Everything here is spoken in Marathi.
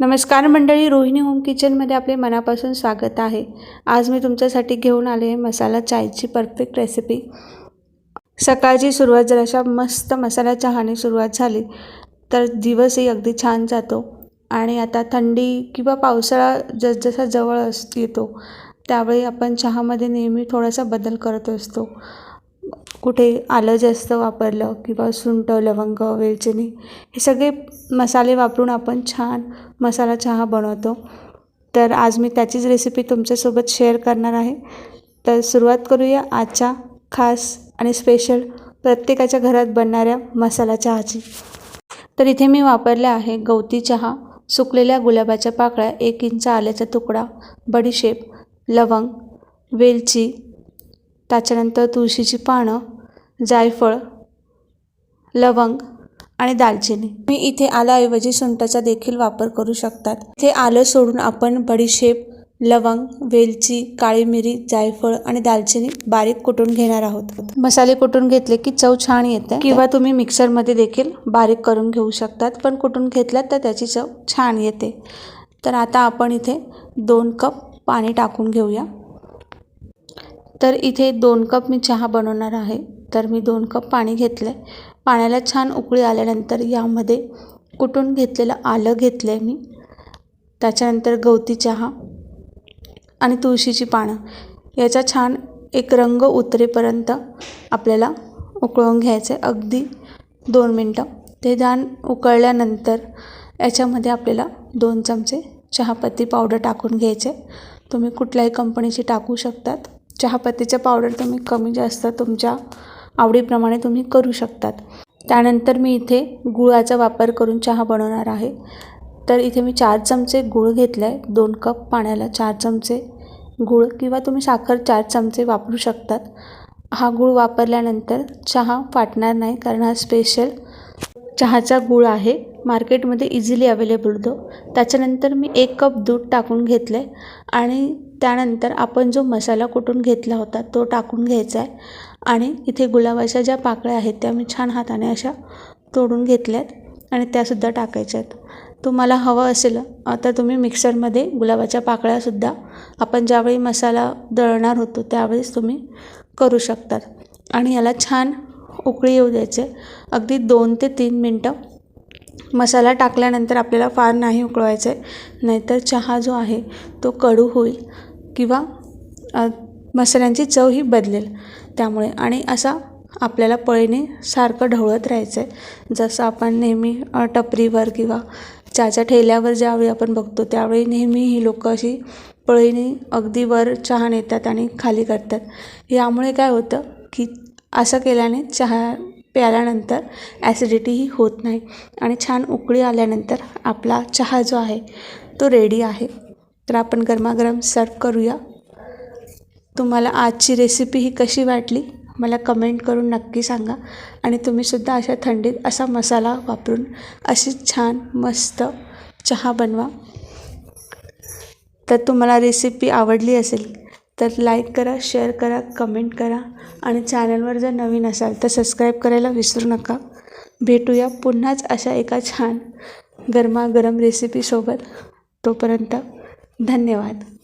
नमस्कार मंडळी रोहिणी होम किचनमध्ये आपले मनापासून स्वागत आहे. आज मी तुमच्यासाठी घेऊन आले आहे मसाला चायची परफेक्ट रेसिपी. सकाळची सुरुवात जर अशा मस्त मसाला चहाने सुरुवात झाली तर दिवसही अगदी छान जातो. आणि आता थंडी किंवा पावसाळा जसजसा जवळ अस येतो त्यावेळी आपण चहामध्ये नेहमी थोडासा बदल करत असतो. कुठे आलं जास्त वापरलं किंवा सुंठ लवंग वेलचिनी हे सगळे मसाले वापरून आपण छान मसाला चहा बनवतो. तर आज मी त्याचीच रेसिपी तुमच्यासोबत शेअर करणार आहे. तर सुरुवात करूया आजच्या खास आणि स्पेशल प्रत्येकाच्या घरात बनणाऱ्या मसाला चहाची. तर इथे मी वापरल्या आहे गवती चहा सुकलेल्या गुलाबाच्या पाकळ्या एक इंच आल्याचा तुकडा बडीशेप लवंग वेलची त्याच्यानंतर तुळशीची पानं जायफळ लवंग आणि दालचिनी. मी इथे आल्याऐवजी सुंठाचा देखील वापर करू शकतात. इथे आलं सोडून आपण बडीशेप लवंग वेलची काळी मिरी जायफळ आणि दालचिनी बारीक कुटून घेणार आहोत. मसाले कुटून घेतले की चव छान येते. किंवा तुम्ही मिक्सरमध्ये देखील बारीक करून घेऊ शकतात. पण कुटून घेतल्यात तर त्याची चव छान येते. तर आता आपण इथे दोन कप पाणी टाकून घेऊया. तर इथे दोन कप मी चहा बनवणार आहे. तर मी दोन कप पाणी घेतलं आहे पाण्याला छान उकळी आल्यानंतर यामध्ये कुटून घेतलेलं आलं घेतलं आहे मी. त्याच्यानंतर गवती चहा आणि तुळशीची पानं. याचा छान एक रंग उतरेपर्यंत आपल्याला उकळून घ्यायचं आहे अगदी दोन मिनटं. ते धान उकळल्यानंतर याच्यामध्ये आपल्याला दोन चमचे चहापत्ती पावडर टाकून घ्यायचे तुम्ही कुठल्याही कंपनीची टाकू शकतात. चहापत्तीचं पावडर तुम्ही कमी जास्त तुमच्या आवडीप्रमाणे तुम्ही करू शकतात. त्यानंतर मी इथे गुळाचा वापर करून चहा बनवणार आहे. तर इथे मी चार चमचे गूळ घेतला आहे दोन कप पाण्याला चार चमचे गूळ किंवा तुम्ही साखर चार चमचे वापरू शकतात. हा गूळ वापरल्यानंतर चहा फाटणार नाही कारण हा स्पेशल चहाचा गूळ आहे. मार्केटमध्ये इझिली अवेलेबल होतो त्याच्यानंतर मी एक कप दूध टाकून घेतलं आहे आणि त्यानंतर आपण जो मसाला कुटून घेतला होता तो टाकून घ्यायचा आहे. आणि इथे गुलाबाच्या ज्या पाकळ्या आहेत त्या मी छान हाताने अशा तोडून घेतल्या आहेत आणि त्यासुद्धा टाकायच्या आहेत. तुम्हाला हवं असेल तर तुम्ही मिक्सरमध्ये गुलाबाच्या पाकळ्यासुद्धा आपण ज्यावेळी मसाला दळणार होतो त्यावेळेस तुम्ही करू शकतात. आणि याला छान उकळी येऊ द्यायचे अगदी दोन ते तीन मिनटं मसाला टाकल्यानंतर आपल्याला फार नाही उकळवायचं आहे. नाहीतर चहा जो आहे तो कडू होईल. किंवा मसाल्यांची चव ही बदलेल. त्यामुळे आणि असा आपल्याला पळीने सारखं ढवळत राहायचं आहे जसं आपण नेहमी टपरीवर किंवा चहाच्या ठेल्यावर ज्यावेळी आपण बघतो त्यावेळी नेहमी ही लोकं अशी पळीने अगदी वर चहा नेतात आणि खाली करतात. यामुळे काय होतं की असं केल्याने चहा प्याल्यानंतर ॲसिडिटीही होत नाही आणि छान उकळी आल्यानंतर आपला चहा जो आहे तो रेडी आहे. तर आपण गरमागरम सर्व करूया. तुम्हाला आजची रेसिपी ही कशी वाटली मला कमेंट करून नक्की सांगा. आणि तुम्हीसुद्धा अशा थंडीत असा मसाला वापरून अशी छान मस्त चहा बनवा. तर तुम्हाला रेसिपी आवडली असेल तर लाईक करा शेअर करा कमेंट करा. आणि चॅनलवर जर नवीन असाल तर सबस्क्राईब करायला विसरू नका. भेटूया पुन्हाच अशा एका छान गरमागरम रेसिपीसोबत तोपर्यंत धन्यवाद.